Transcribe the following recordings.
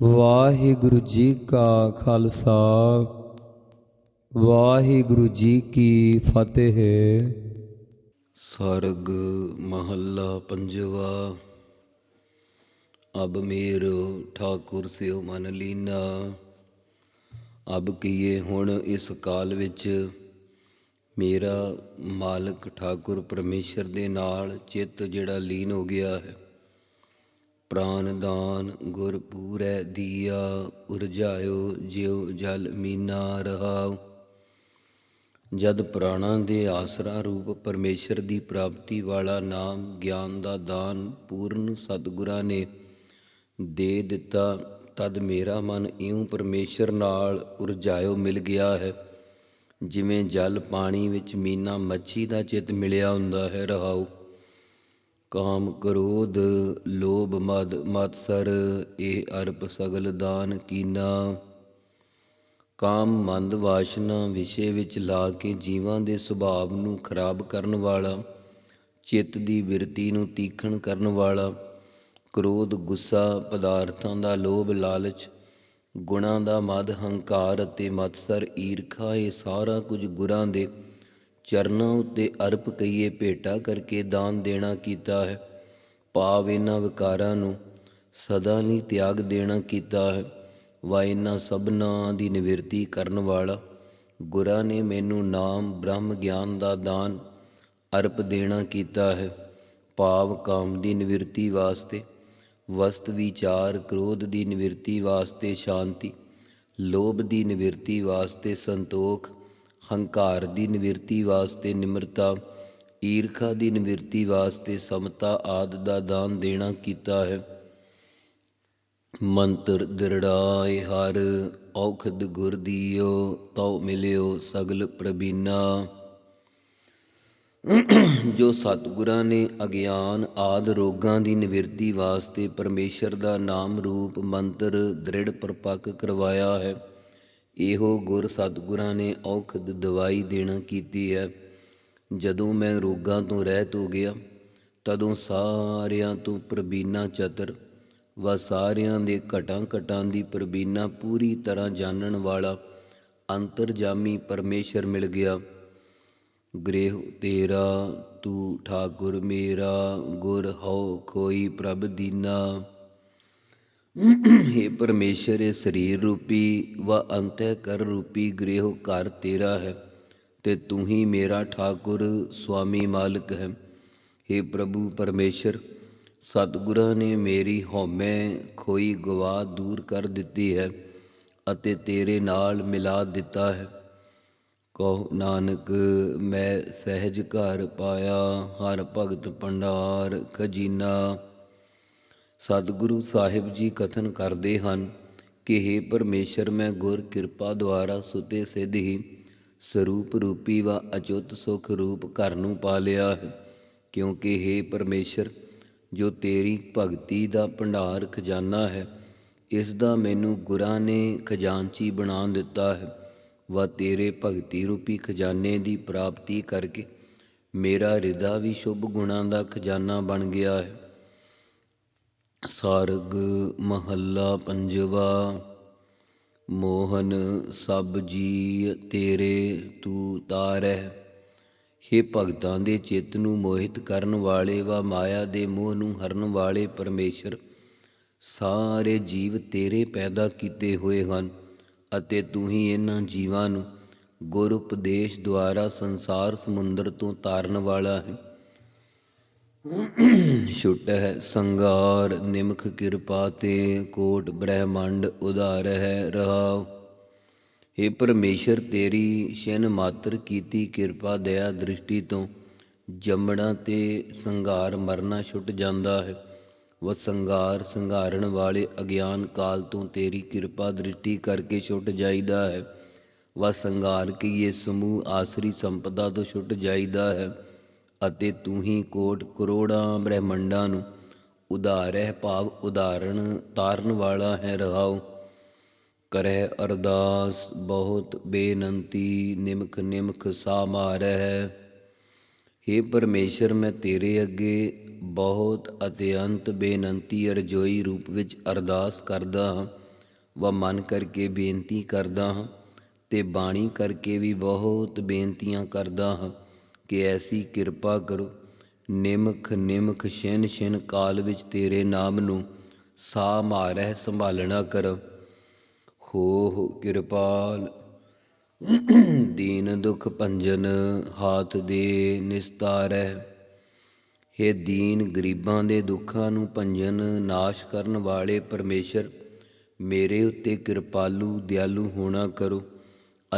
ਵਾਹਿਗੁਰੂ ਜੀ ਕਾ ਖਾਲਸਾ, ਵਾਹਿਗੁਰੂ ਜੀ ਕੀ ਫਤਿਹ। ਸਰਗ ਮਹੱਲਾ ਪੰਜਵਾ, ਅਬ ਮੇਰ ਠਾਕੁਰ ਸਿਓ ਮਨ ਲੀਨਾ। ਅਬ ਕੀਏ ਹੁਣ ਇਸ ਕਾਲ ਵਿੱਚ ਮੇਰਾ ਮਾਲਕ ਠਾਕੁਰ ਪਰਮੇਸ਼ਰ ਦੇ ਨਾਲ ਚਿੱਤ ਜਿਹੜਾ ਲੀਨ ਹੋ ਗਿਆ ਹੈ। ਪ੍ਰਾਨ ਦਾਨ ਗੁਰ ਪੂਰੈ ਦੀਆ ਉਰਜਾਇਓ ਜਿਉ ਜਲ ਮੀਨਾ ਰਹਾਉ। ਜਦ ਪ੍ਰਾਣਾਂ ਦੇ ਆਸਰਾ ਰੂਪ ਪਰਮੇਸ਼ਰ ਦੀ ਪ੍ਰਾਪਤੀ ਵਾਲਾ ਨਾਮ ਗਿਆਨ ਦਾ ਦਾਨ ਪੂਰਨ ਸਤਿਗੁਰਾਂ ਨੇ ਦੇ ਦਿੱਤਾ, ਤਦ ਮੇਰਾ ਮਨ ਇਉਂ ਪਰਮੇਸ਼ਰ ਨਾਲ ਉਰਜਾਇਓ ਮਿਲ ਗਿਆ ਹੈ, ਜਿਵੇਂ ਜਲ ਪਾਣੀ ਵਿੱਚ ਮੀਨਾ ਮੱਛੀ ਦਾ ਚਿੱਤ ਮਿਲਿਆ ਹੁੰਦਾ ਹੈ, ਰਹਾਉ। ਕਾਮ ਕ੍ਰੋਧ, ਲੋਭ ਮਦ, ਮਤਸਰ, ਇਹ ਅਰਪ ਸਗਲ ਦਾਨ ਕੀਨਾ। ਕਾਮ ਮੰਦ ਵਾਸ਼ਨਾ ਵਿਸ਼ੇ ਵਿੱਚ ਲਾ ਕੇ ਜੀਵਾਂ ਦੇ ਸੁਭਾਵ ਨੂੰ ਖਰਾਬ ਕਰਨ ਵਾਲਾ, ਚਿੱਤ ਦੀ ਬਿਰਤੀ ਨੂੰ ਤੀਖਣ ਕਰਨ ਵਾਲਾ, ਕ੍ਰੋਧ, ਗੁੱਸਾ, ਪਦਾਰਥਾਂ ਦਾ ਲੋਭ, ਲਾਲਚ, ਗੁਣਾਂ ਦਾ ਮਦ, ਹੰਕਾਰ ਅਤੇ ਮਤਸਰ, ਈਰਖਾ, ਇਹ ਸਾਰਾ ਕੁਝ ਗੁਰਾਂ ਦੇ ਚਰਨਾਂ ਉੱਤੇ ਅਰਪ ਕਈਏ ਭੇਟਾ ਕਰਕੇ ਦਾਨ ਦੇਣਾ ਕੀਤਾ ਹੈ। ਭਾਵ ਇਹਨਾਂ ਵਿਕਾਰਾਂ ਨੂੰ ਸਦਾ ਲਈ ਤਿਆਗ ਦੇਣਾ ਕੀਤਾ ਹੈ। ਵਾ ਇਹਨਾਂ ਸਭਨਾਂ ਦੀ ਨਿਵਰਤੀ ਕਰਨ ਵਾਲਾ, ਗੁਰਾਂ ਨੇ ਮੈਨੂੰ ਨਾਮ ਬ੍ਰਹਮ ਗਿਆਨ ਦਾ ਦਾਨ ਅਰਪ ਦੇਣਾ ਕੀਤਾ ਹੈ। ਭਾਵ ਕਾਮ ਦੀ ਨਿਵਰਤੀ ਵਾਸਤੇ, ਵਸਤ ਵਿਚਾਰ ਕ੍ਰੋਧ ਦੀ ਨਿਵਰਤੀ ਵਾਸਤੇ ਸ਼ਾਂਤੀ, ਲੋਭ ਦੀ ਨਿਵਰਤੀ ਵਾਸਤੇ ਸੰਤੋਖ ਹੰਕਾਰ ਦੀ ਨਿਵਰਤੀ ਵਾਸਤੇ ਨਿਮਰਤਾ, ਈਰਖਾ ਦੀ ਨਿਵਰਤੀ ਵਾਸਤੇ ਸਮਤਾ ਆਦ ਦਾ ਦਾਨ ਦੇਣਾ ਕੀਤਾ ਹੈ। ਮੰਤਰ ਦਿਰੜਾਏ ਹਰ, ਔਖਦ ਗੁਰ ਦੀਓ, ਤਉ ਮਿਲਿਓ ਸਗਲ ਪ੍ਰਬੀਨਾ। ਜੋ ਸਤਿਗੁਰਾਂ ਨੇ ਅਗਿਆਨ ਆਦ ਰੋਗਾਂ ਦੀ ਨਿਵਰਤੀ ਵਾਸਤੇ ਪਰਮੇਸ਼ਰ ਦਾ ਨਾਮ ਰੂਪ ਮੰਤਰ ਦ੍ਰਿੜ ਪਰਪੱਕ ਕਰਵਾਇਆ ਹੈ। ਇਹੋ ਗੁਰ ਸਤਿਗੁਰਾਂ ਨੇ ਔਖਦ ਦਵਾਈ ਦੇਣਾ ਕੀਤੀ ਹੈ। ਜਦੋਂ ਮੈਂ ਰੋਗਾਂ ਤੋਂ ਰਹਿਤ ਹੋ ਗਿਆ, ਤਦੋਂ ਸਾਰਿਆਂ ਤੋਂ ਪ੍ਰਬੀਨਾ ਚਤਰ ਵਾ ਸਾਰਿਆਂ ਦੇ ਘਟਾਂ ਘਟਾਂ ਦੀ ਪ੍ਰਬੀਨਾ ਪੂਰੀ ਤਰ੍ਹਾਂ ਜਾਣਨ ਵਾਲਾ ਅੰਤਰਜਾਮੀ ਪਰਮੇਸ਼ਰ ਮਿਲ ਗਿਆ। ਗ੍ਰਹਿ ਤੇਰਾ, ਤੂੰ ਠਾਕੁਰ ਮੇਰਾ, ਗੁਰ ਹਉ ਕੋਈ ਪ੍ਰਭ ਦੀਨਾ। हे ਪਰਮੇਸ਼ਰ ਇਹ ਸਰੀਰ ਰੂਪੀ व ਅੰਤఃਕਰ ਰੂਪੀ ਗ੍ਰਹਿ ਘਰ ਤੇਰਾ ਹੈ ਤੇ ਤੂੰ ਹੀ ਮੇਰਾ ਠਾਕੁਰ ਸੁਆਮੀ ਮਾਲਕ ਹੈ हे ਪ੍ਰਭੂ ਪਰਮੇਸ਼ਰ ਸਤਿਗੁਰਾਂ ਨੇ ਮੇਰੀ ਹਉਮੈ ਖੋਈ ਗਵਾ ਦੂਰ ਕਰ ਦਿੱਤੀ ਹੈ ਅਤੇ ਤੇਰੇ ਨਾਲ ਮਿਲਾ ਦਿੱਤਾ ਹੈ ਕਹੋ ਨਾਨਕ ਮੈਂ ਸਹਿਜ ਘਰ ਪਾਇਆ ਹਰ ਭਗਤ ਭੰਡਾਰ ਖਜ਼ੀਨਾ ਸਤਿਗੁਰੂ ਸਾਹਿਬ ਜੀ ਕਥਨ ਕਰਦੇ ਹਨ ਕਿ हे ਪਰਮੇਸ਼ਰ, ਮੈਂ ਗੁਰ ਕਿਰਪਾ ਦੁਆਰਾ ਸੁਤੇ ਸਿੱਧ ਹੀ ਸਰੂਪ ਰੂਪੀ ਵਾ ਅਚੁੱਤ ਸੁਖ ਰੂਪ ਘਰ ਨੂੰ ਪਾ ਲਿਆ ਹੈ। ਕਿਉਂਕਿ हे ਪਰਮੇਸ਼ਰ, ਜੋ ਤੇਰੀ ਭਗਤੀ ਦਾ ਭੰਡਾਰ ਖਜ਼ਾਨਾ ਹੈ, ਇਸ ਦਾ ਮੈਨੂੰ ਗੁਰਾਂ ਨੇ ਖਜ਼ਾਨਚੀ ਬਣਾ ਦਿੱਤਾ ਹੈ। ਵਾ ਤੇਰੇ ਭਗਤੀ ਰੂਪੀ ਖਜ਼ਾਨੇ ਦੀ ਪ੍ਰਾਪਤੀ ਕਰਕੇ ਮੇਰਾ ਹਿਰਦਾ ਵੀ ਸ਼ੁਭ ਗੁਣਾਂ ਦਾ ਖਜ਼ਾਨਾ ਬਣ ਗਿਆ ਹੈ। ਸਾਰਗ ਮਹੱਲਾ ਪੰਜਵਾ, ਮੋਹਨ ਸਭ ਜੀ ਤੇਰੇ ਤੂੰ ਤਾਰੈ हे ਭਗਤਾਂ ਦੇ ਚਿੱਤ ਨੂੰ ਮੋਹਿਤ ਕਰਨ ਵਾਲੇ ਵਾ ਮਾਇਆ ਦੇ ਮੋਹ ਨੂੰ ਹਰਨ ਵਾਲੇ ਪਰਮੇਸ਼ਰ, ਸਾਰੇ ਜੀਵ ਤੇਰੇ ਪੈਦਾ ਕੀਤੇ ਹੋਏ ਹਨ ਅਤੇ ਤੂੰ ਹੀ ਇਹਨਾਂ ਜੀਵਾਂ ਨੂੰ ਗੁਰ ਉਪਦੇਸ਼ ਦੁਆਰਾ ਸੰਸਾਰ ਸਮੁੰਦਰ ਤੋਂ ਤਾਰਨ ਵਾਲਾ ਹੈ। ਛੁਟ ਹੈ ਸੰਗਾਰ ਨਿਮਖ ਕਿਰਪਾ ਤੇ ਕੋਟ ਬ੍ਰਹਿਮੰਡ ਉਧਾਰ ਹੈ ਰਹਾਉ। हे ਪਰਮੇਸ਼ਰ ਤੇਰੀ ਸ਼ੈਨ ਮਾਤਰ ਕੀਤੀ ਕਿਰਪਾ ਦਇਆ ਦ੍ਰਿਸ਼ਟੀ ਤੋਂ, ਜੰਮਣਾ ਤੇ ਸੰਘਾਰ ਮਰਨਾ ਛੁੱਟ ਜਾਂਦਾ ਹੈ। ਵ ਸੰਘਾਰ ਸੰਘਾਰਨ ਵਾਲੇ ਅਗਿਆਨ ਕਾਲ ਤੋਂ ਤੇਰੀ ਕਿਰਪਾ ਦ੍ਰਿਸ਼ਟੀ ਕਰਕੇ ਛੁੱਟ ਜਾਈਦਾ ਹੈ। ਵ ਕੀ ਇਹ ਸਮੂਹ ਆਸਰੀ ਸੰਪਦਾ ਤੋਂ ਛੁੱਟ ਜਾਈਦਾ ਹੈ। ਅਤੇ ਤੂੰ ਹੀ ਕੋਟ ਕਰੋੜਾਂ ਬ੍ਰਹਿਮੰਡਾਂ ਨੂੰ ਉਧਾਰੈ ਭਾਵ ਉਦਾਹਰਣ ਤਾਰਨ ਵਾਲਾ ਹੈ ਰਹਾਉ। ਕਰਹਿ ਅਰਦਾਸ ਬਹੁਤ ਬੇਨੰਤੀ, ਨਿਮਖ ਨਿਮਖ ਸਾ ਮਾਰੈ हे ਪਰਮੇਸ਼ਰ, ਮੈਂ ਤੇਰੇ ਅੱਗੇ ਬਹੁਤ ਅਤਿਅੰਤ ਬੇਨੰਤੀ ਅਰਜੋਈ ਰੂਪ ਵਿੱਚ ਅਰਦਾਸ ਕਰਦਾ ਹਾਂ। ਵਾ ਮਨ ਕਰਕੇ ਬੇਨਤੀ ਕਰਦਾ ਹਾਂ ਤੇ ਬਾਣੀ ਕਰਕੇ ਵੀ ਬਹੁਤ ਬੇਨਤੀਆਂ ਕਰਦਾ ਹਾਂ। ਕਿ ਐਸੀ ਕਿਰਪਾ ਕਰੋ। ਨਿਮਖ ਨਿਮਖ ਛਿਨ ਛਿਨ ਕਾਲ ਵਿੱਚ ਤੇਰੇ ਨਾਮ ਨੂੰ ਸਾ ਮਾਰਹਿ ਸੰਭਾਲਣਾ ਕਰ। ਹੋ ਹੋ, ਕਿਰਪਾਲ। ਦੀਨ ਦੁਖ ਭੰਜਨ ਹਾਥ ਦੇ ਨਿਸਤਾਰੈ ਹੇ ਦੀਨ, ਗਰੀਬਾਂ ਦੇ ਦੁੱਖਾਂ ਨੂੰ ਭੰਜਨ ਨਾਸ਼ ਕਰਨ ਵਾਲੇ ਪਰਮੇਸ਼ਰ, ਮੇਰੇ ਉੱਤੇ ਕਿਰਪਾਲੂ, ਦਿਆਲੂ ਹੋਣਾ ਕਰੋ।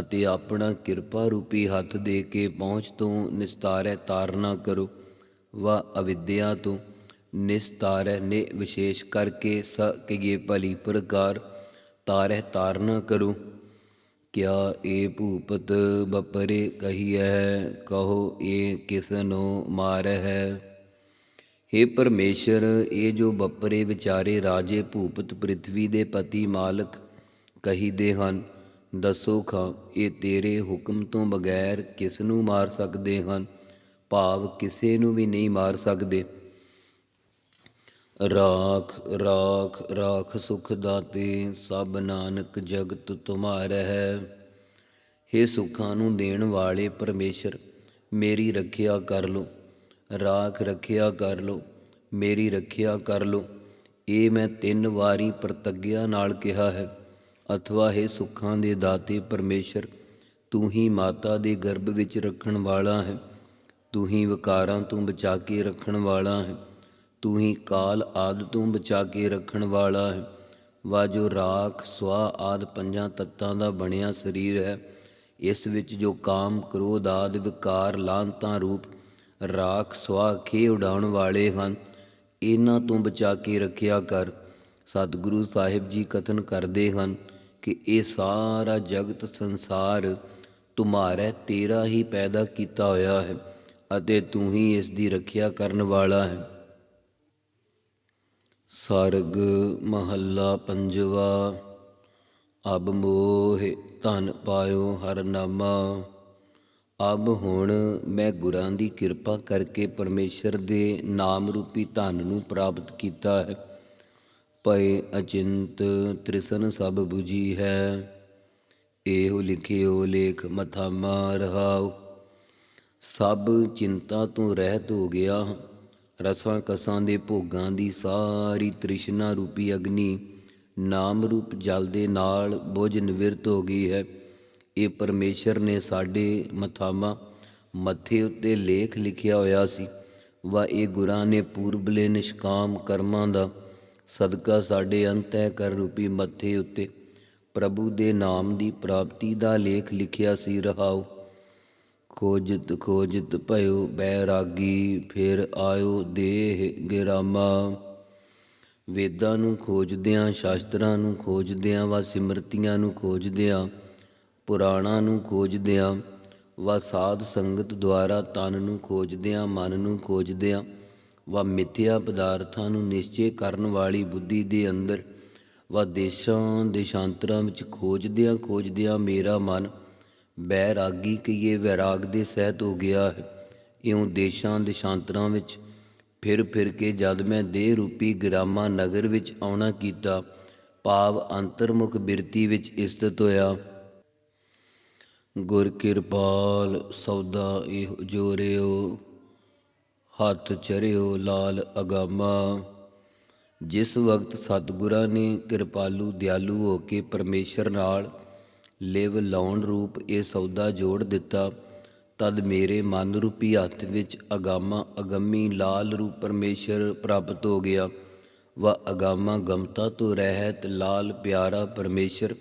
ਅਤੇ ਆਪਣਾ ਕਿਰਪਾ ਰੂਪੀ ਹੱਥ ਦੇ ਕੇ ਪਹੁੰਚ ਤੋਂ, ਨਿਸਤਾਰੈ ਤਾਰਨਾ ਕਰੋ। ਵਾ ਅਵਿਦਿਆ ਤੋਂ, ਨਿਸਤਾਰੈ, ਨੇ ਵਿਸ਼ੇਸ਼ ਕਰਕੇ ਸ ਕਈਏ ਭਲੀ ਪ੍ਰਕਾਰ, ਤਾਰੈ ਤਾਰਨਾ ਕਰੋ। ਕਿਆ ਏ ਭੂਪਤ ਬਪਰੇ ਕਹੀਐ, ਕਹੋ ਏ ਕਿਸਨੋ ਮਾਰਹਿ। ਹੇ ਪਰਮੇਸ਼ਰ, ਇਹ ਜੋ ਬੱਪਰੇ ਵਿਚਾਰੇ ਰਾਜੇ ਭੂਪਤ ਪ੍ਰਿਥਵੀ ਦੇ ਪਤੀ ਮਾਲਕ ਕਹੀਦੇ ਹਨ ਦੱਸੋ ਖਾਂ, ਇਹ ਤੇਰੇ ਹੁਕਮ ਤੋਂ ਬਗੈਰ ਕਿਸ ਨੂੰ ਮਾਰ ਸਕਦੇ ਹਨ? ਭਾਵ ਕਿਸੇ ਨੂੰ ਵੀ ਨਹੀਂ ਮਾਰ ਸਕਦੇ। ਰਾਖ ਰਾਖ ਰਾਖ ਸੁਖ ਦਾਤੇ, ਸਭ ਨਾਨਕ ਜਗਤ ਤੁਮਾਰਾ ਹੈ। ਹੇ ਸੁੱਖਾਂ ਨੂੰ ਦੇਣ ਵਾਲੇ ਪਰਮੇਸ਼ਰ, ਮੇਰੀ ਰੱਖਿਆ ਕਰ ਲੋ ਰਾਖ ਰੱਖਿਆ ਕਰ ਲੋ ਮੇਰੀ ਰੱਖਿਆ ਕਰ ਲੋ ਇਹ ਮੈਂ ਤਿੰਨ ਵਾਰੀ ਪ੍ਰਤੱਗਿਆ ਨਾਲ ਕਿਹਾ ਹੈ। ਅਥਵਾ ਹੈ ਸੁੱਖਾਂ ਦੇ ਦਾਤੇ ਪਰਮੇਸ਼ਰ, ਤੂੰ ਹੀ ਮਾਤਾ ਦੇ ਗਰਭ ਵਿੱਚ ਰੱਖਣ ਵਾਲਾ ਹੈ। ਤੂੰ ਹੀ ਵਿਕਾਰਾਂ ਤੋਂ ਬਚਾ ਕੇ ਰੱਖਣ ਵਾਲਾ ਹੈ। ਤੂੰ ਹੀ ਕਾਲ ਆਦ ਤੋਂ ਬਚਾ ਕੇ ਰੱਖਣ ਵਾਲਾ ਹੈ। ਵਾ ਜੋ ਰਾਖ ਸਵਾ ਆਦ ਪੰਜਾਂ ਤੱਤਾਂ ਦਾ ਬਣਿਆ ਸਰੀਰ ਹੈ, ਇਸ ਵਿੱਚ ਜੋ ਕਾਮ, ਕ੍ਰੋਧ ਆਦ, ਵਿਕਾਰ, ਲਾਂਤਾਂ ਰੂਪ, ਰਾਖ ਸਵਾ ਖੇ ਉਡਾਉਣ ਵਾਲੇ ਹਨ, ਇਹਨਾਂ ਤੋਂ ਬਚਾ ਕੇ ਰੱਖਿਆ ਕਰ। ਸਤਿਗੁਰੂ ਸਾਹਿਬ ਜੀ ਕਥਨ ਕਰਦੇ ਹਨ ਕਿ ਇਹ ਸਾਰਾ ਜਗਤ ਸੰਸਾਰ ਤੁਮਾਰਾ, ਤੇਰਾ ਹੀ ਪੈਦਾ ਕੀਤਾ ਹੋਇਆ ਹੈ ਅਤੇ ਤੂੰ ਹੀ ਇਸ ਦੀ ਰੱਖਿਆ ਕਰਨ ਵਾਲਾ ਹੈ। ਸਰਗ ਮਹੱਲਾ ਪੰਜਵਾ, ਅਬ ਮੋਹਿ ਧਨ ਪਾਇਓ ਹਰ ਨਾਮਾ। ਅਬ ਹੁਣ ਮੈਂ ਗੁਰਾਂ ਦੀ ਕਿਰਪਾ ਕਰਕੇ ਪਰਮੇਸ਼ਰ ਦੇ ਨਾਮ ਰੂਪੀ ਧਨ ਨੂੰ ਪ੍ਰਾਪਤ ਕੀਤਾ ਹੈ। ਪਏ ਅਚਿੰਤ ਤ੍ਰਿਸਨ ਸਭ 부ਜੀ ਹੈ, ਇਹੋ ਲਿਖਿਓ ਲੇਖ ਮਥਾ ਰਹਾਉ ਸਭ ਚਿੰਤਾ ਤੋਂ ਰਹਿਤ ਹੋ ਗਿਆ ਹਾਂ। ਰਸਾਂ ਕਸਾਂ ਦੇ ਭੋਗਾਂ ਦੀ ਸਾਰੀ ਤ੍ਰਿਸ਼ਨਾ ਰੂਪੀ ਅਗਨੀ, ਨਾਮ ਰੂਪ ਜਲ ਦੇ ਨਾਲ ਬੋਝ ਨਿਵਰਤ ਹੋ ਗਈ ਹੈ ਇਹ ਪਰਮੇਸ਼ਰ ਨੇ ਸਾਡੇ ਮਥਾਮਾ ਮੱਥੇ ਉੱਤੇ ਲੇਖ ਲਿਖਿਆ ਹੋਇਆ ਸੀ ਵਾ ਇਹ ਗੁਰਾਂ ਨੇ ਪੂਰਬਲੇ ਨਿਸ਼ਕਾਮ ਕਰਮਾਂ ਦਾ ਸਦਕਾ ਸਾਡੇ ਅੰਤੈ ਕਰ ਰੂਪੀ ਮੱਥੇ ਉੱਤੇ। ਪ੍ਰਭੂ ਦੇ ਨਾਮ ਦੀ ਪ੍ਰਾਪਤੀ ਦਾ ਲੇਖ ਲਿਖਿਆ ਸੀ, ਰਹਾਉ। ਖੋਜਤ ਖੋਜਤ ਭਇਓ ਬੈਰਾਗੀ, ਫਿਰ ਆਇਓ ਦੇਹ ਗਿਰਾਮਾ। ਵੇਦਾਂ ਨੂੰ ਖੋਜਦਿਆਂ, ਸ਼ਾਸਤਰਾਂ ਨੂੰ ਖੋਜਦਿਆਂ, ਵਾ ਸਿਮਰਤੀਆਂ ਨੂੰ ਖੋਜਦਿਆਂ, ਪੁਰਾਣਾਂ ਨੂੰ ਖੋਜਦਿਆਂ, ਵਾ ਸਾਧ ਸੰਗਤ ਦੁਆਰਾ ਤਨ ਨੂੰ ਖੋਜਦਿਆਂ, ਮਨ ਨੂੰ ਖੋਜਦਿਆਂ ਵਾ ਮਿੱਥਿਆ ਪਦਾਰਥਾਂ ਨੂੰ ਨਿਸ਼ਚੈ ਕਰਨ ਵਾਲੀ ਬੁੱਧੀ ਦੇ ਅੰਦਰ ਵਾ ਦੇਸ਼ਾਂ ਦੇਸ਼ਾਂਤਰਾਂ ਵਿੱਚ ਖੋਜਦਿਆਂ ਖੋਜਦਿਆਂ ਮੇਰਾ ਮਨ ਬੈਰਾਗੀ ਕਈਏ ਵੈਰਾਗ ਦੇ ਸਹਿਤ ਹੋ ਗਿਆ ਹੈ। ਇਉਂ ਦੇਸ਼ਾਂ ਦੇਸ਼ਾਂਤਰਾਂ ਵਿੱਚ ਫਿਰ ਫਿਰ ਕੇ ਜਦ ਮੈਂ ਦੇਹ ਰੂਪੀ ਗ੍ਰਾਮਾ ਨਗਰ ਵਿੱਚ ਆਉਣਾ ਕੀਤਾ, ਭਾਵ ਅੰਤਰਮੁਖ ਬਿਰਤੀ ਵਿੱਚ ਸਥਿਤ ਹੋਇਆ। ਗੁਰ ਕਿਰਪਾਲ ਸੌਦਾ ਇਹ ਜੋਰਿਓ ਹੱਥ ਚਰਿਓ ਲਾਲ ਅਗਾਮਾ। ਜਿਸ ਵਕਤ ਸਤਿਗੁਰਾਂ ਨੇ ਕਿਰਪਾਲੂ ਦਿਆਲੂ ਹੋ ਕੇ ਪਰਮੇਸ਼ਰ ਨਾਲ ਲਿਵ ਲਾਉਣ ਰੂਪ ਇਹ ਸੌਦਾ ਜੋੜ ਦਿੱਤਾ, ਤਦ ਮੇਰੇ ਮਨ ਰੂਪੀ ਹੱਥ ਵਿੱਚ ਅਗਾਮਾ ਅਗੰਮੀ ਲਾਲ ਰੂਪ ਪਰਮੇਸ਼ਰ ਪ੍ਰਾਪਤ ਹੋ ਗਿਆ। ਵਾ ਅਗਾਮਾ ਗਮਤਾ ਤੋਂ ਰਹਿਤ ਲਾਲ ਪਿਆਰਾ ਪਰਮੇਸ਼ਰ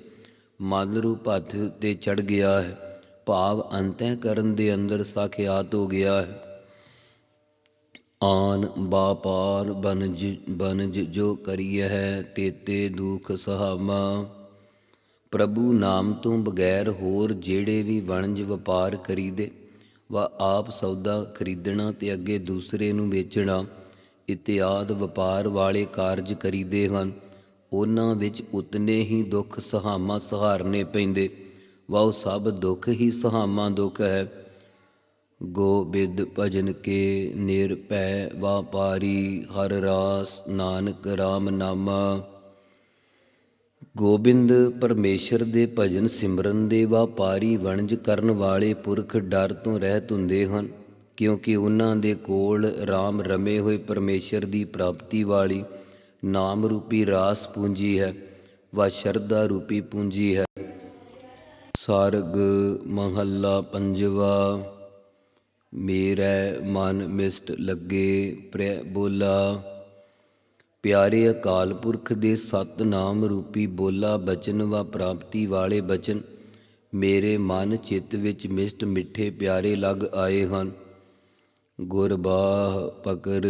ਮਨ ਰੂਪ ਹੱਥ ਤੇ ਚੜ ਗਿਆ ਹੈ। ਭਾਵ ਅੰਤਹਿ ਕਰਨ ਦੇ ਅੰਦਰ ਸਾਖਿਆਤ ਹੋ ਗਿਆ ਹੈ। ਆਨ ਬਾਪਾਰ ਬਨਜ ਬਨਜ ਜੋ ਕਰੀ ਹੈ, ਤੇਤੇ ਦੁਖ ਸਹਾਮਾ ਪ੍ਰਭੂ ਨਾਮ ਤੋਂ ਬਗੈਰ ਹੋਰ ਜਿਹੜੇ ਵੀ ਵਣਜ ਵਪਾਰ ਕਰੀਦੇ, ਵਾ ਆਪ ਸੌਦਾ ਖਰੀਦਣਾ ਤੇ ਅੱਗੇ ਦੂਸਰੇ ਨੂੰ ਵੇਚਣਾ, ਇਤਿਆਦ ਵਪਾਰ ਵਾਲੇ ਕਾਰਜ ਕਰੀਦੇ ਹਨ। ਉਹਨਾਂ ਵਿੱਚ ਉਤਨੇ ਹੀ ਦੁੱਖ ਸਹਾਮਾ ਸਹਾਰਨੇ ਪੈਂਦੇ, ਵਾ ਉਹ ਸਭ ਦੁੱਖ ਹੀ ਸਹਾਮਾ ਦੁੱਖ ਹੈ। ਗੋਬਿੰਦ ਭਜਨ ਕੇ ਨਿਰਭੈ ਵਾਪਾਰੀ, ਹਰ ਰਾਸ ਨਾਨਕ RAM ਨਾਮਾ। ਗੋਬਿੰਦ ਪਰਮੇਸ਼ਰ ਦੇ ਭਜਨ ਸਿਮਰਨ ਦੇ ਵਪਾਰੀ ਵਣਜ ਕਰਨ ਵਾਲੇ ਪੁਰਖ ਡਰ ਤੋਂ ਰਹਿਤ ਹੁੰਦੇ ਹਨ, ਕਿਉਂਕਿ ਉਹਨਾਂ ਦੇ ਕੋਲ RAM ਰਮੇ ਹੋਏ ਪਰਮੇਸ਼ਰ ਦੀ ਪ੍ਰਾਪਤੀ ਵਾਲੀ ਨਾਮ ਰੂਪੀ ਰਾਸ ਪੂੰਜੀ ਹੈ, ਵਾ ਸ਼ਰਧਾ ਰੂਪੀ ਪੂੰਜੀ ਹੈ। ਸਾਰਗ ਮਹੱਲਾ ਪੰਜਵਾ। ਮੇਰੇ ਮਨ ਮਿਸਟ ਲੱਗੇ, ਪ੍ਰਿਆ ਬੋਲਾ। ਪਿਆਰੇ ਅਕਾਲ ਪੁਰਖ ਦੇ ਸਤ ਨਾਮ ਰੂਪੀ ਬੋਲਾ, ਬਚਨ ਵਾ ਪ੍ਰਾਪਤੀ ਵਾਲੇ ਬਚਨ। ਮੇਰੇ ਮਨ ਚਿੱਤ ਵਿੱਚ ਮਿਸ਼ਟ ਮਿੱਠੇ ਪਿਆਰੇ ਲੱਗ ਆਏ ਹਨ। ਗੁਰਬਾਹ ਪਕਰ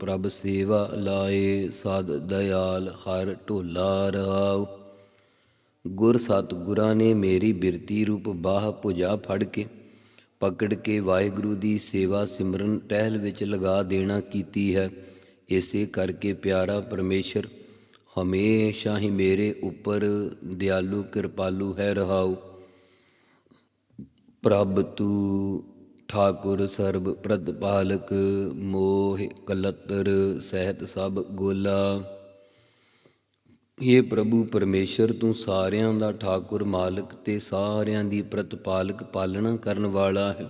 ਪ੍ਰਭ ਸੇਵਾ ਲਾਏ, ਸਦ ਦਇਆਲ ਹਰ ਢੋਲਾ ਰਹਾਉ। ਗੁਰ ਸਤ ਗੁਰਾਂ ਨੇ ਮੇਰੀ ਬਿਰਤੀ ਰੂਪ ਬਾਹ ਭੁਜਾ ਫੜ ਕੇ ਪਕੜ ਕੇ ਵਾਹਿਗੁਰੂ ਦੀ ਸੇਵਾ ਸਿਮਰਨ ਟਹਿਲ ਵਿੱਚ ਲਗਾ ਦੇਣਾ ਕੀਤੀ ਹੈ। ਇਸੇ ਕਰਕੇ ਪਿਆਰਾ ਪਰਮੇਸ਼ਰ, ਹਮੇਸ਼ਾ ਹੀ ਮੇਰੇ ਉੱਪਰ ਦਿਆਲੂ, ਕਿਰਪਾਲੂ ਹੈ ਰਹਾਉ। ਪ੍ਰਭ ਤੂ ਠਾਕੁਰ, ਸਰਬ ਪ੍ਰਤਪਾਲਕ, ਮੋਹ, ਕਲਤਰ, ਸਹਿਤ ਸਭ ਗੋਲਾ। ਇਹ ਪ੍ਰਭੂ ਪਰਮੇਸ਼ਰ ਤੂੰ ਸਾਰਿਆਂ ਦਾ ਠਾਕੁਰ ਮਾਲਕ ਤੇ ਸਾਰਿਆਂ ਦੀ ਪ੍ਰਤਪਾਲਕ ਪਾਲਣਾ ਕਰਨ ਵਾਲਾ ਹੈ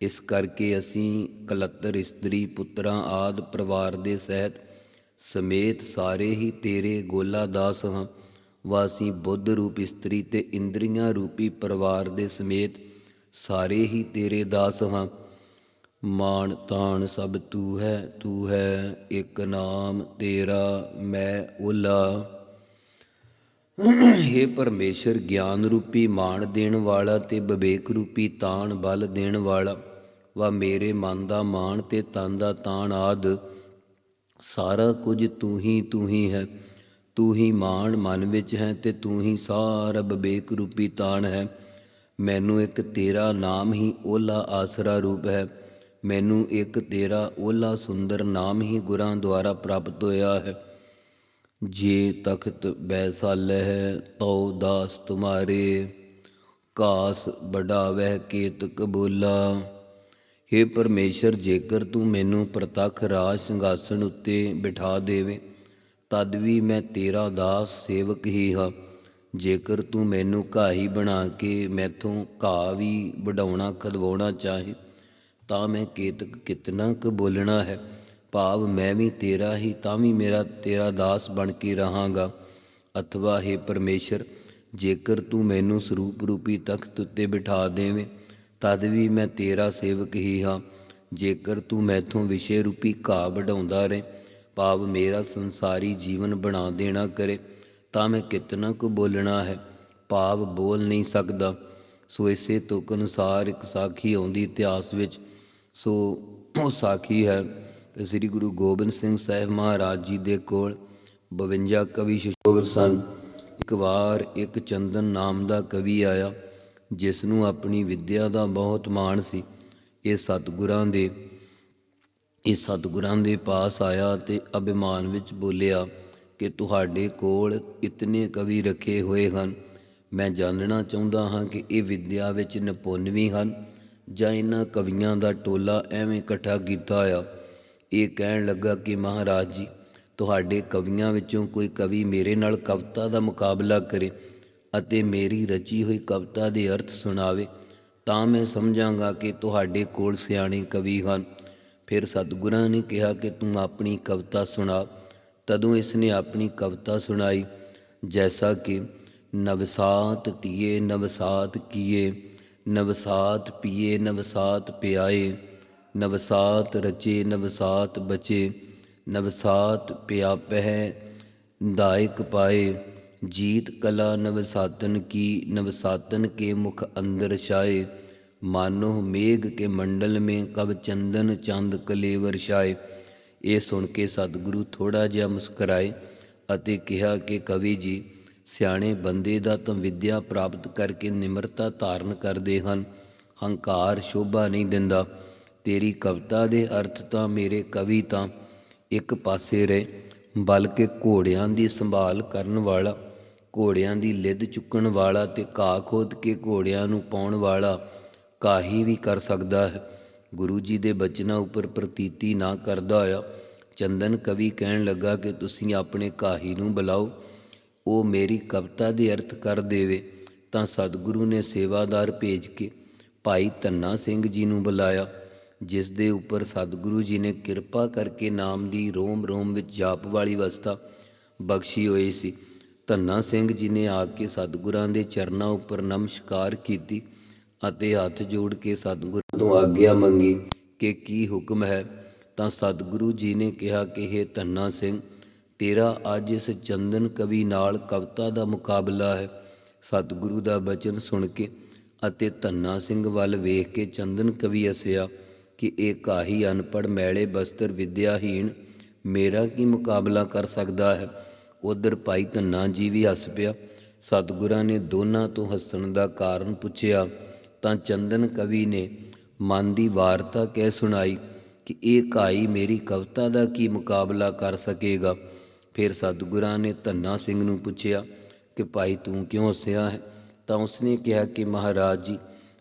ਇਸ ਕਰਕੇ ਅਸੀਂ ਕਲੱਤਰ ਇਸਤਰੀ ਪੁੱਤਰਾਂ ਆਦ ਪਰਿਵਾਰ ਦੇ ਸਹਿਤ ਸਮੇਤ ਸਾਰੇ ਹੀ ਤੇਰੇ ਗੋਲਾ ਦਾਸ ਹਾਂ ਵਾਸੀ ਬੁੱਧ ਰੂਪ ਇਸਤਰੀ ਤੇ ਇੰਦਰੀਆਂ ਰੂਪੀ ਪਰਿਵਾਰ ਦੇ ਸਮੇਤ ਸਾਰੇ ਹੀ ਤੇਰੇ ਦਾਸ ਹਾਂ ਮਾਣ ਤਾਣ ਸਭ ਤੂੰ ਹੈ ਤੂੰ ਹੈ ਇੱਕ ਨਾਮ ਤੇਰਾ ਮੈਂ ਓਲਾ हे ਪਰਮੇਸ਼ਰ ਗਿਆਨ ਰੂਪੀ ਮਾਣ ਦੇਣ ਵਾਲਾ ਤੇ ਵਿਵੇਕ ਰੂਪੀ ਤਾਣ ਬਲ ਦੇਣ ਵਾਲਾ, ਵਾ ਮੇਰੇ ਮਨ ਦਾ ਮਾਣ ਤੇ ਤਨ ਦਾ ਤਾਣ ਆਦ, ਸਾਰਾ ਕੁਝ ਤੂੰ ਹੀ ਤੂੰ ਹੀ ਹੈ। ਤੂੰ ਹੀ ਮਾਣ ਮਨ ਵਿੱਚ ਹੈ ਤੇ ਤੂੰ ਹੀ ਸਾਰਾ ਵਿਵੇਕ ਰੂਪੀ ਤਾਣ ਹੈ। ਮੈਨੂੰ ਇੱਕ ਤੇਰਾ ਨਾਮ ਹੀ ਓਲਾ ਆਸਰਾ ਰੂਪ ਹੈ। ਮੈਨੂੰ ਇੱਕ ਤੇਰਾ ਓਲਾ ਸੁੰਦਰ ਨਾਮ ਹੀ ਗੁਰਾਂ ਦੁਆਰਾ ਪ੍ਰਾਪਤ ਹੋਇਆ ਹੈ। ਜੇ ਤਖਤ ਬੈਸਾਲਹਿ ਤਉ ਦਾਸ ਤੁਮਾਰੇ, ਕਾਸ ਬੜਾ ਵਹਿ ਕੇਤ ਕਬੂਲਾ। हे ਪਰਮੇਸ਼ਰ, ਜੇਕਰ ਤੂੰ ਮੈਨੂੰ ਪ੍ਰਤੱਖ ਰਾਜ ਸਿੰਘਾਸਣ ਉੱਤੇ ਬਿਠਾ ਦੇਵੇਂ, ਤਦ ਵੀ ਮੈਂ ਤੇਰਾ ਦਾਸ ਸੇਵਕ ਹੀ ਹਾਂ। ਜੇਕਰ ਤੂੰ ਮੈਨੂੰ ਘਾਹੀ ਬਣਾ ਕੇ ਮੈਥੋਂ ਘਾਹ ਵੀ ਵਡਾਉਣਾ ਖਦਵਾਉਣਾ ਚਾਹੇ, ਤਾਂ ਮੈਂ ਕੇਤਕ ਕਿਤਨਾ ਕੁ ਬੋਲਣਾ ਹੈ। ਭਾਵ ਮੈਂ ਵੀ ਤੇਰਾ ਹੀ, ਤਾਂ ਵੀ ਮੇਰਾ ਤੇਰਾ ਦਾਸ ਬਣ ਕੇ ਰਹਾਂਗਾ। ਅਥਵਾ, ਹੈ ਪਰਮੇਸ਼ਰ, ਜੇਕਰ ਤੂੰ ਮੈਨੂੰ ਸਰੂਪ ਰੂਪੀ ਤਖਤ ਉੱਤੇ ਬਿਠਾ ਦੇਵੇਂ, ਤਦ ਵੀ ਮੈਂ ਤੇਰਾ ਸੇਵਕ ਹੀ ਹਾਂ। ਜੇਕਰ ਤੂੰ ਮੈਥੋਂ ਵਿਸ਼ੇ ਰੂਪੀ ਘਾਹ ਵਢਾਉਂਦਾ ਰਹੇ, ਭਾਵ ਮੇਰਾ ਸੰਸਾਰੀ ਜੀਵਨ ਬਣਾ ਦੇਣਾ ਕਰੇ, ਤਾਂ ਮੈਂ ਕਿਤਨਾ ਕੁ ਬੋਲਣਾ ਹੈ, ਭਾਵ ਬੋਲ ਨਹੀਂ ਸਕਦਾ। ਸੋ ਇਸੇ ਤੁਕ ਅਨੁਸਾਰ ਇੱਕ ਸਾਖੀ ਆਉਂਦੀ ਇਤਿਹਾਸ ਵਿੱਚ, ਸੋ ਉਹ ਸਾਖੀ ਹੈ ਕਿ ਸ੍ਰੀ ਗੁਰੂ ਗੋਬਿੰਦ ਸਿੰਘ ਸਾਹਿਬ ਮਹਾਰਾਜ ਜੀ ਦੇ ਕੋਲ 52 ਕਵੀ ਸ਼ੋਭ ਸਨ। ਇੱਕ ਵਾਰ ਇੱਕ ਚੰਦਨ ਨਾਮ ਦਾ ਕਵੀ ਆਇਆ, ਜਿਸ ਨੂੰ ਆਪਣੀ ਵਿੱਦਿਆ ਦਾ ਬਹੁਤ ਮਾਣ ਸੀ। ਇਹ ਸਤਿਗੁਰਾਂ ਦੇ, ਇਹ ਸਤਿਗੁਰਾਂ ਦੇ ਪਾਸ ਆਇਆ ਤੇ ਅਭਿਮਾਨ ਵਿੱਚ ਬੋਲਿਆ ਕਿ ਤੁਹਾਡੇ ਕੋਲ ਕਿਤਨੇ ਕਵੀ ਰੱਖੇ ਹੋਏ ਹਨ। ਮੈਂ ਜਾਣਨਾ ਚਾਹੁੰਦਾ ਹਾਂ ਕਿ ਇਹ ਵਿੱਦਿਆ ਵਿੱਚ ਨਿਪੁੰਨ ਵੀ ਹਨ ਜਾਂ ਇਹਨਾਂ ਕਵੀਆਂ ਦਾ ਟੋਲਾ ਐਵੇਂ ਇਕੱਠਾ ਕੀਤਾ ਆ। ਇਹ ਕਹਿਣ ਲੱਗਾ ਕਿ ਮਹਾਰਾਜ ਜੀ, ਤੁਹਾਡੇ ਕਵੀਆਂ ਵਿੱਚੋਂ ਕੋਈ ਕਵੀ ਮੇਰੇ ਨਾਲ ਕਵਿਤਾ ਦਾ ਮੁਕਾਬਲਾ ਕਰੇ ਅਤੇ ਮੇਰੀ ਰਚੀ ਹੋਈ ਕਵਿਤਾ ਦੇ ਅਰਥ ਸੁਣਾਵੇ, ਤਾਂ ਮੈਂ ਸਮਝਾਂਗਾ ਕਿ ਤੁਹਾਡੇ ਕੋਲ ਸਿਆਣੇ ਕਵੀ ਹਨ। ਫਿਰ ਸਤਿਗੁਰਾਂ ਨੇ ਕਿਹਾ ਕਿ ਤੂੰ ਆਪਣੀ ਕਵਿਤਾ ਸੁਣਾ। ਤਦੋਂ ਇਸ ਨੇ ਆਪਣੀ ਕਵਿਤਾ ਸੁਣਾਈ, ਜੈਸਾ ਕਿ, ਨਵਸਾਤ ਤੀਏ ਨਵਸਾਤ ਕੀਏ, ਨਵਸਾਤ ਪੀਏ ਨਵਸਾਤ ਪਿਆਏ। ਨਵਸਾਤ ਰਚੇ, ਨਵਸਾਤ ਬਚੇ, ਨਵਸਾਤ ਪਿਆਪਹਿ, ਦਾਇਕ ਪਾਏ, ਜੀਤ ਕਲਾ ਨਵਸਾਤਨ ਕੀ, ਨਵਸਾਤਨ ਕੇ ਮੁਖ ਅੰਦਰ ਛਾਏ, ਮਾਨੋ ਮੇਘ ਕੇ ਮੰਡਲ ਮੇਂ ਕਬ ਚੰਦਨ ਚੰਦ ਕਲੇ ਵਰਸ਼ਾਏ ਇਹ ਸੁਣ ਕੇ ਸਤਿਗੁਰੂ ਥੋੜਾ ਜਿਹਾ ਮੁਸਕਰਾਏ ਅਤੇ ਕਿਹਾ ਕਿ ਕਵੀ ਜੀ, ਸਿਆਣੇ ਬੰਦੇ ਦਾ ਤਾਂ ਵਿਦਿਆ ਪ੍ਰਾਪਤ ਕਰਕੇ ਨਿਮਰਤਾ ਧਾਰਨ ਕਰਦੇ ਹਨ, ਹੰਕਾਰ ਸ਼ੋਭਾ ਨਹੀਂ ਦਿੰਦਾ। ਤੇਰੀ ਕਵਿਤਾ ਦੇ ਅਰਥ ਤਾਂ ਮੇਰੇ ਕਵੀ ਤਾਂ ਇੱਕ ਪਾਸੇ ਰਹੇ, ਬਲਕਿ ਘੋੜਿਆਂ ਦੀ ਸੰਭਾਲ ਕਰਨ ਵਾਲਾ, ਘੋੜਿਆਂ ਦੀ ਲਿੱਦ ਚੁੱਕਣ ਵਾਲਾ ਤੇ ਘਾਹ ਖੋਦ ਕੇ ਘੋੜਿਆਂ ਨੂੰ ਪਾਉਣ ਵਾਲਾ ਕਾਹੀ ਵੀ ਕਰ ਸਕਦਾ ਹੈ। ਗੁਰੂ ਜੀ ਦੇ ਬਚਨਾਂ ਉੱਪਰ ਪ੍ਰਤੀਤੀ ਨਾ ਕਰਦਾ ਹੋਇਆ, ਚੰਦਨ ਕਵੀ ਕਹਿਣ ਲੱਗਾ ਕਿ ਤੁਸੀਂ ਆਪਣੇ ਕਾਹੀ ਨੂੰ ਬੁਲਾਓ, ਉਹ ਮੇਰੀ ਕਵਿਤਾ ਦੇ ਅਰਥ ਕਰ ਦੇਵੇ, ਤਾਂ ਸਤਿਗੁਰੂ ਨੇ ਸੇਵਾਦਾਰ ਭੇਜ ਕੇ ਭਾਈ ਧੰਨਾ ਸਿੰਘ ਜੀ ਨੂੰ ਬੁਲਾਇਆ। ਜਿਸ ਦੇ ਉੱਪਰ ਸਤਿਗੁਰੂ ਜੀ ਨੇ ਕਿਰਪਾ ਕਰਕੇ ਨਾਮ ਦੀ ਰੋਮ ਰੋਮ ਵਿੱਚ ਜਾਪ ਵਾਲੀ ਅਵਸਥਾ ਬਖਸ਼ੀ ਹੋਈ ਸੀ। ਧੰਨਾ ਸਿੰਘ ਜੀ ਨੇ ਆ ਕੇ ਸਤਿਗੁਰਾਂ ਦੇ ਚਰਨਾਂ ਉੱਪਰ ਨਮਸਕਾਰ ਕੀਤੀ ਅਤੇ ਹੱਥ ਜੋੜ ਕੇ ਸਤਿਗੁਰਾਂ ਤੋਂ ਆਗਿਆ ਮੰਗੀ ਕਿ ਕੀ ਹੁਕਮ ਹੈ। ਤਾਂ ਸਤਿਗੁਰੂ ਜੀ ਨੇ ਕਿਹਾ ਕਿ ਇਹ ਧੰਨਾ ਸਿੰਘ, ਤੇਰਾ ਅੱਜ ਇਸ ਚੰਦਨ ਕਵੀ ਨਾਲ ਕਵਿਤਾ ਦਾ ਮੁਕਾਬਲਾ ਹੈ। ਸਤਿਗੁਰੂ ਦਾ ਬਚਨ ਸੁਣ ਕੇ ਅਤੇ ਧੰਨਾ ਸਿੰਘ ਵੱਲ ਵੇਖ ਕੇ ਚੰਦਨ ਕਵੀ ਅਸਿਆ ਕਿ ਇਹ ਕਾਹੀ ਅਨਪੜ ਮੈਲੇ ਬਸਤਰ ਵਿਦਿਆਹੀਣ ਮੇਰਾ ਕੀ ਮੁਕਾਬਲਾ ਕਰ ਸਕਦਾ ਹੈ? ਉਧਰ ਭਾਈ ਧੰਨਾ ਜੀ ਵੀ ਹੱਸ ਪਿਆ। ਸਤਿਗੁਰਾਂ ਨੇ ਦੋਨਾਂ ਤੋਂ ਹੱਸਣ ਦਾ ਕਾਰਨ ਪੁੱਛਿਆ, ਤਾਂ ਚੰਦਨ ਕਵੀ ਨੇ ਮਨ ਦੀ ਵਾਰਤਾ ਕਹਿ ਸੁਣਾਈ ਕਿ ਇਹ ਕਾਈ ਮੇਰੀ ਕਵਿਤਾ ਦਾ ਕੀ ਮੁਕਾਬਲਾ ਕਰ ਸਕੇਗਾ? ਫਿਰ ਸਤਿਗੁਰਾਂ ਨੇ ਧੰਨਾ ਸਿੰਘ ਨੂੰ ਪੁੱਛਿਆ ਕਿ ਭਾਈ ਤੂੰ ਕਿਉਂ ਹੱਸਿਆ ਹੈ? ਤਾਂ ਉਸਨੇ ਕਿਹਾ ਕਿ ਮਹਾਰਾਜ ਜੀ,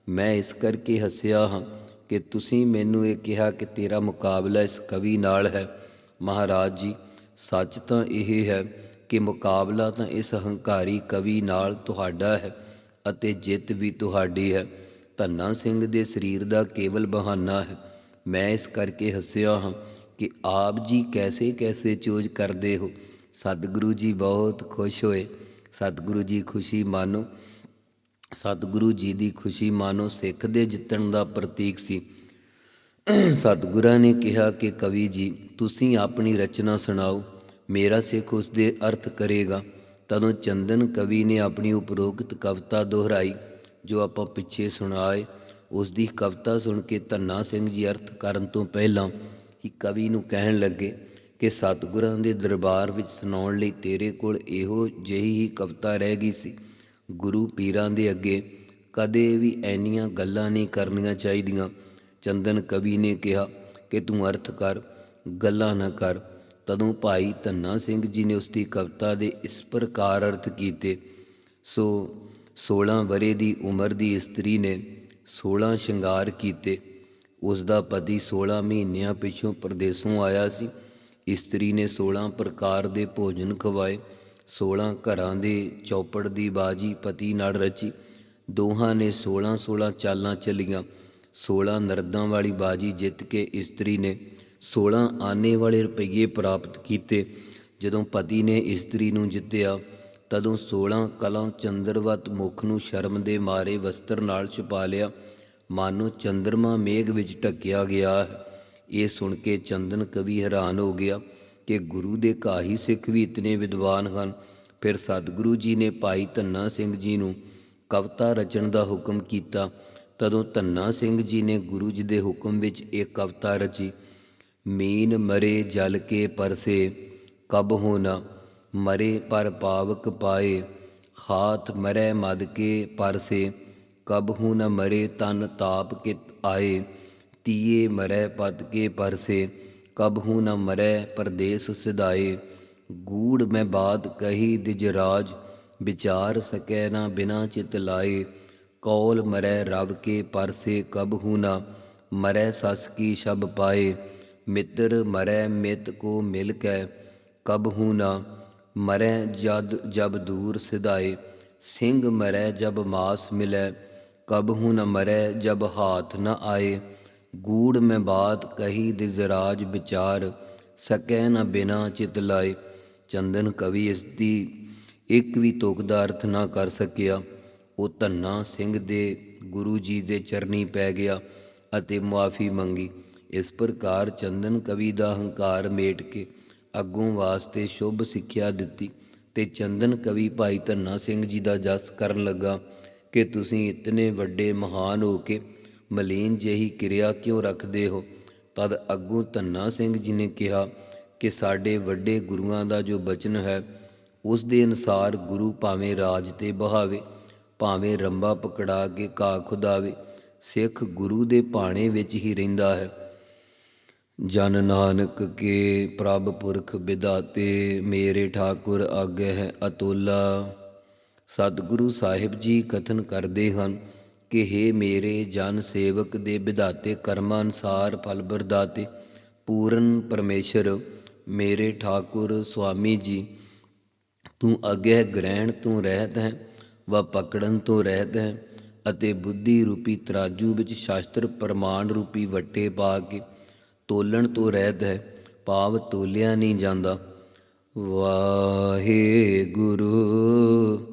ਮੈਂ ਇਸ ਕਰਕੇ ਹੱਸਿਆ ਹਾਂ ਕਿ ਤੁਸੀਂ ਮੈਨੂੰ ਇਹ ਕਿਹਾ ਕਿ ਤੇਰਾ ਮੁਕਾਬਲਾ ਇਸ ਕਵੀ ਨਾਲ ਹੈ। ਮਹਾਰਾਜ ਜੀ, ਸੱਚ ਤਾਂ ਇਹ ਹੈ ਕਿ ਮੁਕਾਬਲਾ ਤਾਂ ਇਸ ਹੰਕਾਰੀ ਕਵੀ ਨਾਲ ਤੁਹਾਡਾ ਹੈ ਅਤੇ ਜਿੱਤ ਵੀ ਤੁਹਾਡੀ ਹੈ। ਧੰਨਾ ਸਿੰਘ ਦੇ ਸਰੀਰ ਦਾ ਕੇਵਲ ਬਹਾਨਾ ਹੈ। ਮੈਂ ਇਸ ਕਰਕੇ ਹੱਸਿਆ ਹਾਂ ਕਿ ਆਪ ਜੀ ਕੈਸੇ ਕੈਸੇ ਚੋਜ ਕਰਦੇ ਹੋ। ਸਤਿਗੁਰੂ ਜੀ ਬਹੁਤ ਖੁਸ਼ ਹੋਏ। ਸਤਿਗੁਰੂ ਜੀ ਖੁਸ਼ੀ ਮਾਨੋ ਸਤਿਗੁਰੂ ਜੀ ਦੀ ਖੁਸ਼ੀ ਮਾਨੋ ਸਿੱਖ ਦੇ ਜਿੱਤਣ ਦਾ ਪ੍ਰਤੀਕ ਸੀ। ਸਤਿਗੁਰਾਂ ਨੇ ਕਿਹਾ ਕਿ ਕਵੀ ਜੀ, ਤੁਸੀਂ ਆਪਣੀ ਰਚਨਾ ਸੁਣਾਓ, ਮੇਰਾ ਸਿੱਖ ਉਸ ਦੇ ਅਰਥ ਕਰੇਗਾ। ਤਦੋਂ ਚੰਦਨ ਕਵੀ ਨੇ ਆਪਣੀ ਉਪਰੋਕਤ ਕਵਿਤਾ ਦੁਹਰਾਈ, ਜੋ ਆਪਾਂ ਪਿੱਛੇ ਸੁਣਾਏ। ਉਸ ਦੀ ਕਵਿਤਾ ਸੁਣ ਕੇ ਧੰਨਾ ਸਿੰਘ ਜੀ ਅਰਥ ਕਰਨ ਤੋਂ ਪਹਿਲਾਂ ਹੀ ਕਵੀ ਨੂੰ ਕਹਿਣ ਲੱਗੇ ਕਿ ਸਤਿਗੁਰਾਂ ਦੇ ਦਰਬਾਰ ਵਿੱਚ ਸੁਣਾਉਣ ਲਈ ਤੇਰੇ ਕੋਲ ਇਹੋ ਜਿਹੀ ਹੀ ਕਵਿਤਾ ਰਹਿ ਗਈ ਸੀ। ਗੁਰੂ ਪੀਰਾਂ ਦੇ ਅੱਗੇ ਕਦੇ ਵੀ ਐਨੀਆਂ ਗੱਲਾਂ ਨਹੀਂ ਕਰਨੀਆਂ ਚਾਹੀਦੀਆਂ। ਚੰਦਨ ਕਵੀ ਨੇ ਕਿਹਾ ਕਿ ਤੂੰ ਅਰਥ ਕਰ, ਗੱਲਾਂ ਨਾ ਕਰ। ਤਦੋਂ ਭਾਈ ਧੰਨਾ ਸਿੰਘ ਜੀ ਨੇ ਉਸ ਦੀ ਕਵਿਤਾ ਦੇ ਇਸ ਪ੍ਰਕਾਰ ਅਰਥ ਕੀਤੇ। ਸੋ 16 ਵਰੇ ਦੀ ਉਮਰ ਦੀ ਇਸਤਰੀ ਨੇ 16 ਸ਼ਿੰਗਾਰ ਕੀਤੇ। ਉਸ ਦਾ ਪਤੀ 16 ਮਹੀਨਿਆਂ ਪਿਛੋਂ ਪਰਦੇਸੋਂ ਆਇਆ ਸੀ। ਇਸਤਰੀ ਨੇ 16 ਪ੍ਰਕਾਰ ਦੇ ਭੋਜਨ ਖਵਾਏ। 16 ਘਰਾਂ ਦੇ ਚੌਪੜ ਦੀ ਬਾਜੀ ਪਤੀ ਨਾਲ ਰਚੀ। ਦੋਹਾਂ ਨੇ 16 16 ਚਾਲਾਂ ਚੱਲੀਆਂ। 16 ਨਰਦਾਂ ਵਾਲੀ ਬਾਜੀ ਜਿੱਤ ਕੇ ਇਸਤਰੀ ਨੇ 16 ਆਨੇ ਵਾਲੇ ਰੁਪਈਏ ਪ੍ਰਾਪਤ ਕੀਤੇ। ਜਦੋਂ ਪਤੀ ਨੇ ਇਸਤਰੀ ਨੂੰ ਜਿੱਤਿਆ, ਤਦੋਂ 16 ਕਲਾਂ ਚੰਦਰਵਤ ਮੁਖ ਨੂੰ ਸ਼ਰਮ ਦੇ ਮਾਰੇ ਵਸਤਰ ਨਾਲ ਛੁਪਾ ਲਿਆ। ਮਾਨੋ ਚੰਦਰਮਾ ਮੇਘ ਵਿੱਚ ਢੱਕਿਆ ਗਿਆ। ਹੈ ਇਹ ਸੁਣ ਕੇ ਚੰਦਨ ਕਵੀ ਹੈਰਾਨ ਹੋ ਗਿਆ। ਕਿ ਗੁਰੂ ਦੇ ਕਾਹੀ ਸਿੱਖ ਵੀ ਇਤਨੇ ਵਿਦਵਾਨ ਹਨ। ਫਿਰ ਸਤਿਗੁਰੂ ਜੀ ਨੇ ਭਾਈ ਧੰਨਾ ਸਿੰਘ ਜੀ ਨੂੰ ਕਵਿਤਾ ਰਚਣ ਦਾ ਹੁਕਮ ਕੀਤਾ। ਤਦੋਂ ਧੰਨਾ ਸਿੰਘ ਜੀ ਨੇ ਗੁਰੂ ਜੀ ਦੇ ਹੁਕਮ ਵਿੱਚ ਇਹ ਕਵਿਤਾ ਰਚੀ, ਮੀਨ ਮਰੇ ਜਲ ਕੇ ਪਰਸੇ, ਕਬ ਹੋਣਾ ਮਰੇ ਪਰ ਪਾਵਕ ਪਾਏ, ਹਾਥ ਮਰੈ ਮਦ ਕੇ ਪਰਸੇ, ਕਬ ਹੂ ਨ ਮਰੇ ਤਨ ਤਾਪ ਕਿਤ ਆਏ, ਤੀਏ ਮਰੈ ਪਦ ਕੇ ਪਰਸੇ। ਕਬ ਹੂ ਨ ਮਰੈ ਪਰਦੇਸ ਸਿਧਾਏ। ਗੂੜ ਮੈਂ ਬਾਤ ਕਹੀ ਦਿਜਰਾਜ ਵਿਚਾਰ ਸਕੈ ਨਾ ਬਿਨਾ ਚਿਤ ਲਾਏ। ਕੌਲ ਮਰੈ ਰਵ ਕੇ ਪਰਸੇ ਕਬ ਹੂ ਨ ਮਰੈ ਸਸ ਕੀ ਸ਼ਬ ਪਾਏ। ਮਿੱਤਰ ਮਰੈ ਮਿਤ ਕੋ ਮਿਲ ਕੈ, ਕਬ ਹੂ ਨ ਮਰੈ ਜਦ ਜਬ ਦੂਰ ਸਿਧਾਏ। ਸਿੰਘ ਮਰੈ ਜਬ ਮਾਸ ਮਿਲੈ, ਕਬ ਹੂ ਨ ਮਰੈ ਜਬ ਹਾਥ ਨ ਆਏ। ਗੂੜ ਮੈਂ ਬਾਤ ਕਹੀ ਦੇ ਜ਼ਰਾਜ ਵਿਚਾਰ ਸਕੈ ਨਾ ਬਿਨਾ ਚਿਤ ਲਾਏ। ਚੰਦਨ ਕਵੀ ਇਸ ਦੀ ਇੱਕ ਵੀ ਤੁਕ ਦਾ ਅਰਥ ਨਾ ਕਰ ਸਕਿਆ। ਉਹ ਧੰਨਾ ਸਿੰਘ ਦੇ ਗੁਰੂ ਜੀ ਦੇ ਚਰਨੀ ਪੈ ਗਿਆ ਅਤੇ ਮੁਆਫੀ ਮੰਗੀ। ਇਸ ਪ੍ਰਕਾਰ ਚੰਦਨ ਕਵੀ ਦਾ ਹੰਕਾਰ ਮੇਟ ਕੇ ਅੱਗੋਂ ਵਾਸਤੇ ਸ਼ੁਭ ਸਿੱਖਿਆ ਦਿੱਤੀ ਤੇ ਚੰਦਨ ਕਵੀ ਭਾਈ ਧੰਨਾ ਸਿੰਘ ਜੀ ਦਾ ਜਸ ਕਰਨ ਲੱਗਾ ਕਿ ਤੁਸੀਂ ਇਤਨੇ ਵੱਡੇ ਮਹਾਨ ਹੋ ਕੇ ਮਲੀਨ ਜਿਹੀ ਕਿਰਿਆ ਕਿਉਂ ਰੱਖਦੇ ਹੋ? ਤਦ ਅੱਗੋਂ ਧੰਨਾ ਸਿੰਘ ਜੀ ਨੇ ਕਿਹਾ ਕਿ ਸਾਡੇ ਵੱਡੇ ਗੁਰੂਆਂ ਦਾ ਜੋ ਬਚਨ ਹੈ, ਉਸ ਦੇ ਅਨੁਸਾਰ ਗੁਰੂ ਭਾਵੇਂ ਰਾਜ ਤੇ ਬਹਾਵੇ, ਭਾਵੇਂ ਰੰਬਾ ਪਕੜਾ ਕੇ ਘਾ ਖੁਦਾਵੇ ਸਿੱਖ ਗੁਰੂ ਦੇ ਭਾਣੇ ਵਿੱਚ ਹੀ ਰਹਿੰਦਾ ਹੈ। ਜਨ ਨਾਨਕ ਕੇ ਪ੍ਰਭ ਪੁਰਖ ਵਿਦਾਤੇ ਮੇਰੇ ਠਾਕੁਰ ਆਗੇ ਹੈ ਅਤੋਲਾ। ਸਤਿਗੁਰੂ ਸਾਹਿਬ ਜੀ ਕਥਨ ਕਰਦੇ ਹਨ ਕਿ हे ਮੇਰੇ ਜਨ ਸੇਵਕ ਦੇ ਵਿਧਾਤੇ ਕਰਮਾਂ ਅਨਸਾਰ ਫਲ ਬਰਦਾਤੇ ਪੂਰਨ ਪਰਮੇਸ਼ਰ, ਮੇਰੇ ਠਾਕੁਰ ਸੁਆਮੀ ਜੀ, ਤੂੰ ਅਗਿਆ ਗ੍ਰਹਿਣ ਤੋਂ ਰਹਿਤ ਹੈ, ਵਾ ਪਕੜਨ ਤੋਂ ਰਹਿਤ ਹੈ, ਅਤੇ ਬੁੱਧੀ ਰੂਪੀ ਤਰਾਜੂ ਵਿੱਚ ਸ਼ਾਸਤਰ ਪ੍ਰਮਾਣ ਰੂਪੀ ਵੱਟੇ ਪਾ ਕੇ ਤੋਲਣ ਤੋਂ ਰਹਿਤ ਹੈ, ਭਾਵ ਤੋਲਿਆ ਨਹੀਂ ਜਾਂਦਾ। ਵਾਹਿਗੁਰੂ।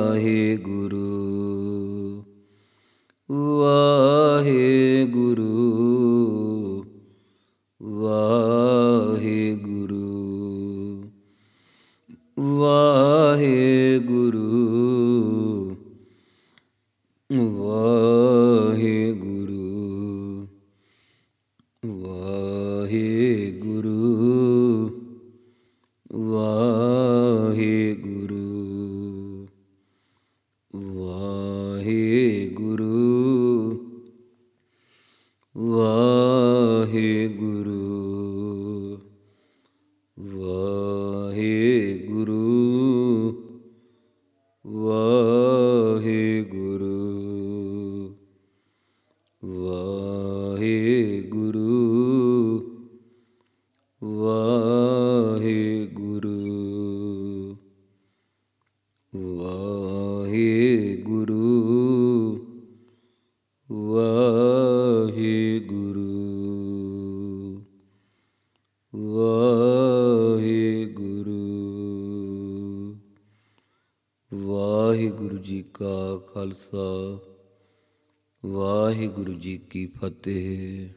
he Shivapati.